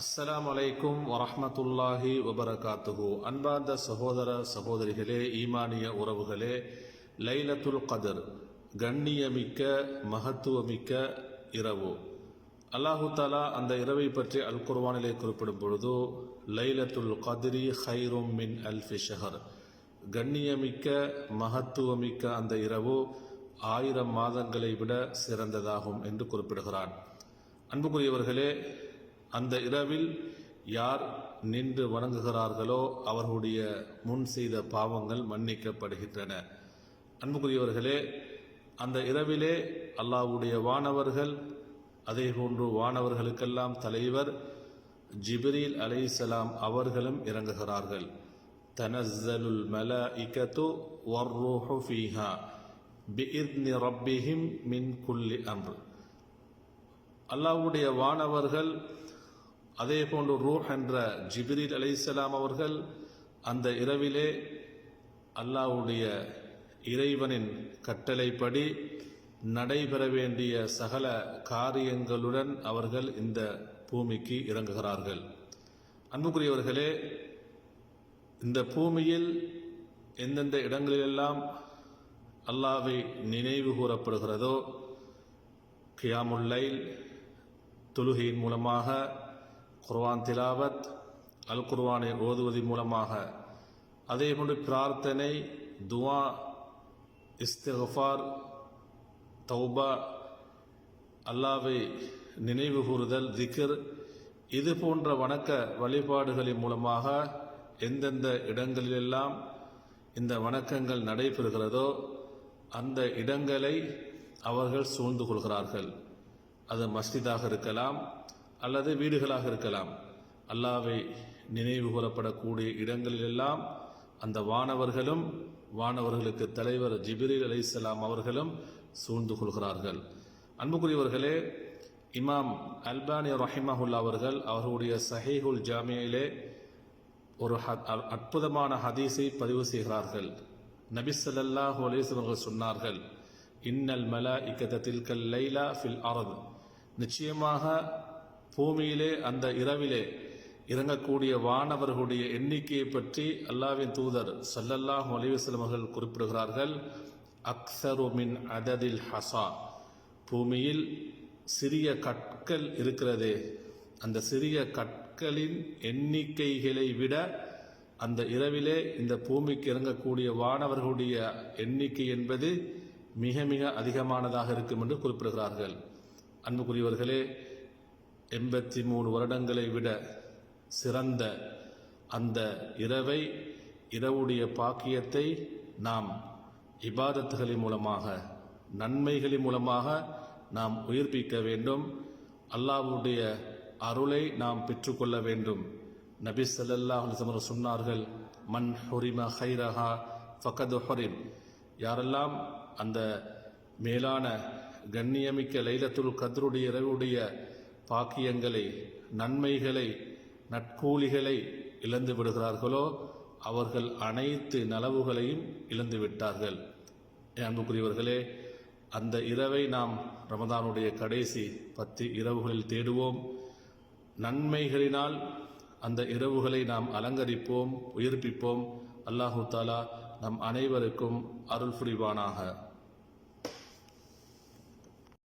அஸ்ஸலாமு வலைக்கும் வரஹ்மத்துல்லாஹி வபரகாத்துஹு. அன்பார்ந்த சகோதர சகோதரிகளே ஈமானிய உறவுகளே லைலத்துல் கதர் கண்ணியமிக்க மகத்துவமிக்க இரவு. அல்லாஹு தாலா அந்த இரவை பற்றி அல் குர்வானிலே குறிப்பிடும் பொழுது லைலத்துல் கதிரி ஹைரும் மின் அல்ஃபி ஷஹர். கண்ணியமிக்க மகத்துவமிக்க அந்த இரவு ஆயிரம் மாதங்களை விட சிறந்ததாகும் என்று குறிப்பிடுகிறான். அன்புக்குரியவர்களே அந்த இரவில் யார் நின்று வணங்குகிறார்களோ அவர்களுடைய முன் செய்த பாவங்கள் மன்னிக்கப்படுகின்றன. அன்புக்குரியவர்களே அந்த இரவிலே அல்லாஹ்வுடைய வானவர்கள் அதே போன்று வானவர்களுக்கெல்லாம் தலைவர் ஜிப்ரீல் அலைசலாம் அவர்களும் இறங்குகிறார்கள். தனஸ்ஸலுல் மலாயிகத்து வர்ரூஹு ஃபீஹா பிஇத்னி ரப்பிஹிம் மின் குல்லி அம்ர். அல்லாவுடைய வானவர்கள் அதே போன்று ரூஹ் என்ற ஜிப்ரீல் அலிசலாம் அவர்கள் அந்த இரவிலே அல்லாஹ்வுடைய இறைவனின் கட்டளைப்படி நடைபெற வேண்டிய சகல காரியங்களுடன் அவர்கள் இந்த பூமிக்கு இறங்குகிறார்கள். அன்புக்குரியவர்களே இந்த பூமியில் எந்தெந்த இடங்களிலெல்லாம் அல்லாவை நினைவு கூறப்படுகிறதோ கியாமுல்லைல் தொழுகையின் மூலமாக குர்வான் திலாவத் அல் குர்வானை ஓதுவதன் மூலமாக. அதே போன்று பிரார்த்தனை துவா இஸ்திஃபார் தௌபா அல்லாவை நினைவு கூறுதல் திக்ர் இது போன்ற வணக்க வழிபாடுகளின் மூலமாக எந்தெந்த இடங்களிலெல்லாம் இந்த வணக்கங்கள் நடைபெறுகிறதோ அந்த இடங்களை அவர்கள் சூழ்ந்து கொள்கிறார்கள். அது மஸ்ஜிதாக இருக்கலாம் அல்லது வீடுகளாக இருக்கலாம். அல்லாவை நினைவு கூறப்படக்கூடிய இடங்களிலெல்லாம் அந்த வானவர்களும் வானவர்களுக்கு தலைவர் ஜிபிரில் அலிசலாம் அவர்களும் சூழ்ந்து கொள்கிறார்கள். அன்புக்குரியவர்களே இமாம் அல்பானி ரஹிமஹுல்லா அவர்கள் அவர்களுடைய சஹீஹுல் ஜாமியிலே ஒரு அற்புதமான ஹதீஸை பதிவு செய்கிறார்கள். நபி ஸல்லல்லாஹு அலைஹி அவர்கள் சொன்னார்கள் இன்னல் மலாஇகத இக்கத்தில் லைலா ஃபில் அர்த். நிச்சயமாக பூமியிலே அந்த இரவிலே இறங்கக்கூடிய வானவர்களுடைய எண்ணிக்கையை பற்றி அல்லாஹ்வின் தூதர் சல்லல்லாஹ் அலிவசலமர்கள் குறிப்பிடுகிறார்கள் அக்சருமின் அததில் ஹசா பூமியில் சிறிய கற்கள் இருக்கிறதே அந்த சிறிய கற்களின் எண்ணிக்கைகளை விட அந்த இரவிலே இந்த பூமிக்கு இறங்கக்கூடிய வானவர்களுடைய எண்ணிக்கை என்பது மிக மிக அதிகமானதாக இருக்கும் என்று குறிப்பிடுகிறார்கள். அன்புக்குரியவர்களே எண்பத்தி மூணு வருடங்களை விட சிறந்த அந்த இரவை இரவுடைய பாக்கியத்தை நாம் இபாதத்துகளின் மூலமாக நன்மைகளின் மூலமாக நாம் உயிர்ப்பிக்க வேண்டும். அல்லாவுடைய அருளை நாம் பெற்றுக்கொள்ள வேண்டும். நபி ஸல்லல்லாஹு அலிசமர் சொன்னார்கள் மன் ஹொரிம ஹைரஹா ஃபகது ஹொரிம். யாரெல்லாம் அந்த மேலான கண்ணியமிக்க லைலத்துல் கத்ருடைய இரவுடைய பாக்கியங்களை நன்மைகளை நட்கூலிகளை இழந்து விடுகிறார்களோ அவர்கள் அனைத்து நலவுகளையும் இழந்து விட்டார்கள். அன்புக்குரியவர்களே அந்த இரவை நாம் ரமதானுடைய கடைசி பத்து இரவுகளில் தேடுவோம். நன்மைகளினால் அந்த இரவுகளை நாம் அலங்கரிப்போம் உயிர்ப்பிப்போம். அல்லாஹு தாலா நம் அனைவருக்கும் அருள் புரிவானாக.